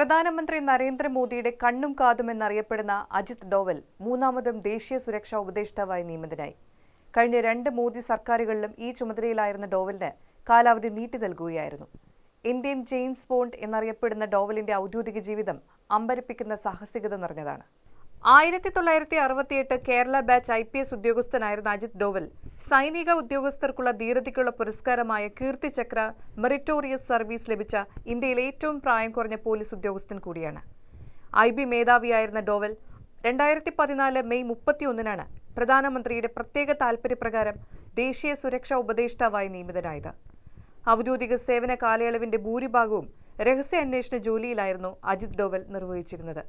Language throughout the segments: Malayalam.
പ്രധാനമന്ത്രി നരേന്ദ്രമോദിയുടെ കണ്ണും കാതും എന്നറിയപ്പെടുന്ന അജിത് ഡോവൽ മൂന്നാമതും ദേശീയ സുരക്ഷാ ഉപദേഷ്ടാവായി നിയമിതനായി. കഴിഞ്ഞ രണ്ട് മോദി സർക്കാരുകളിലും ഈ ചുമതലയിലായിരുന്ന ഡോവലിന് കാലാവധി നീട്ടി നൽകുകയായിരുന്നു. ഇന്ത്യൻ ജെയിംസ് ബോണ്ട് എന്നറിയപ്പെടുന്ന ഡോവലിന്റെ ഔദ്യോഗിക ജീവിതം അമ്പരപ്പിക്കുന്ന സാഹസികത നിറഞ്ഞതാണ്. ആയിരത്തി തൊള്ളായിരത്തി അറുപത്തിയെട്ട് Kerala batch I P S ഉദ്യോഗസ്ഥനായിരുന്ന Ajit Doval സൈനിക ഉദ്യോഗസ്ഥർക്കുള്ള ധീരതയ്ക്കുള്ള പുരസ്കാരമായ കീർത്തി ചക്ര മെറിറ്റോറിയസ് സർവീസ് ലഭിച്ച ഇന്ത്യയിലെ ഏറ്റവും പ്രായം കുറഞ്ഞ പോലീസ് ഉദ്യോഗസ്ഥൻ കൂടിയാണ്. ഐ ബി മേധാവിയായിരുന്ന ഡോവൽ രണ്ടായിരത്തി പതിനാല് മെയ് മുപ്പത്തിയൊന്നിനാണ് പ്രധാനമന്ത്രിയുടെ പ്രത്യേക താൽപര്യപ്രകാരം ദേശീയ സുരക്ഷാ ഉപദേഷ്ടാവായി നിയമിതനായത്. ഔദ്യോഗിക സേവന കാലയളവിന്റെ ഭൂരിഭാഗവും രഹസ്യാന്വേഷണ ജോലിയിലായിരുന്നു അജിത് ഡോവൽ നിർവഹിച്ചിരുന്നത്.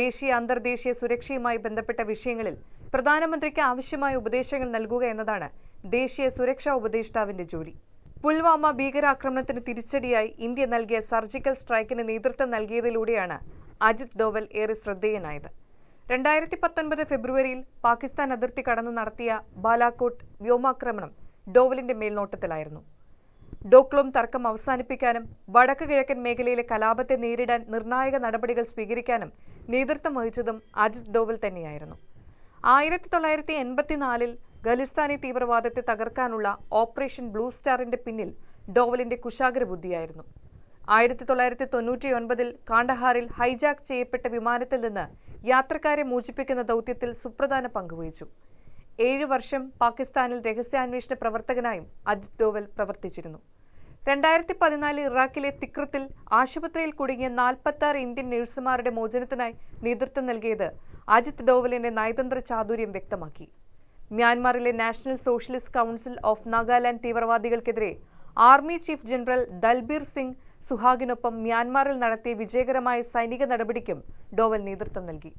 ദേശീയ അന്തർദേശീയ സുരക്ഷയുമായി ബന്ധപ്പെട്ട വിഷയങ്ങളിൽ പ്രധാനമന്ത്രിക്ക് ആവശ്യമായ ഉപദേശങ്ങൾ നൽകുക എന്നതാണ് ദേശീയ സുരക്ഷാ ഉപദേഷ്ടാവിന്റെ ജോലി. പുൽവാമ ഭീകരാക്രമണത്തിന് തിരിച്ചടിയായി ഇന്ത്യ നൽകിയ സർജിക്കൽ സ്ട്രൈക്കിന് നേതൃത്വം നൽകിയതിലൂടെയാണ് അജിത് ഡോവൽ ഏറെ ശ്രദ്ധേയനായത്. രണ്ടായിരത്തി പത്തൊൻപത് ഫെബ്രുവരിയിൽ പാകിസ്ഥാൻ അതിർത്തി കടന്നു നടത്തിയ ബാലാക്കോട്ട് വ്യോമാക്രമണം ഡോവലിന്റെ മേൽനോട്ടത്തിലായിരുന്നു. ഡോക്ലോം തർക്കം അവസാനിപ്പിക്കാനും വടക്ക് കിഴക്കൻ മേഖലയിലെ കലാപത്തെ നേരിടാൻ നിർണായക നടപടികൾ സ്വീകരിക്കാനും നേതൃത്വം വഹിച്ചതും അജിത് ഡോവൽ തന്നെയായിരുന്നു. ആയിരത്തി തൊള്ളായിരത്തി എൺപത്തിനാലിൽ ഖലിസ്ഥാനി തീവ്രവാദത്തെ തകർക്കാനുള്ള ഓപ്പറേഷൻ ബ്ലൂ സ്റ്റാറിന്റെ പിന്നിൽ ഡോവലിന്റെ കുശാഗ്ര ബുദ്ധിയായിരുന്നു. ആയിരത്തി തൊള്ളായിരത്തി തൊണ്ണൂറ്റി ഒൻപതിൽ കാണ്ടഹാറിൽ ഹൈജാക്ക് ചെയ്യപ്പെട്ട വിമാനത്തിൽ നിന്ന് യാത്രക്കാരെ മോചിപ്പിക്കുന്ന ദൗത്യത്തിൽ സുപ്രധാന പങ്കുവഹിച്ചു ഏഴു വർഷം പാകിസ്ഥാനിൽ രഹസ്യാന്വേഷണ പ്രവർത്തകനായും അജിത് ദോവൽ പ്രവർത്തിച്ചിരുന്നു. രണ്ടായിരത്തി പതിനാല് ഇറാഖിലെ തിക്രത്തിൽ ആശുപത്രിയിൽ കുടുങ്ങിയ നാൽപ്പത്തി ഇന്ത്യൻ നഴ്സുമാരുടെ മോചനത്തിനായി നേതൃത്വം നൽകിയത് അജിത് ഡോവലിന്റെ നയതന്ത്ര ചാതുര്യം വ്യക്തമാക്കി. മ്യാൻമാറിലെ national socialist council of Nagaland തീവ്രവാദികൾക്കെതിരെ army chief general Dalbir Singh സുഹാഗിനൊപ്പം മ്യാൻമാറിൽ നടത്തിയ വിജയകരമായ സൈനിക നടപടിക്കും ഡോവൽ നേതൃത്വം നൽകി.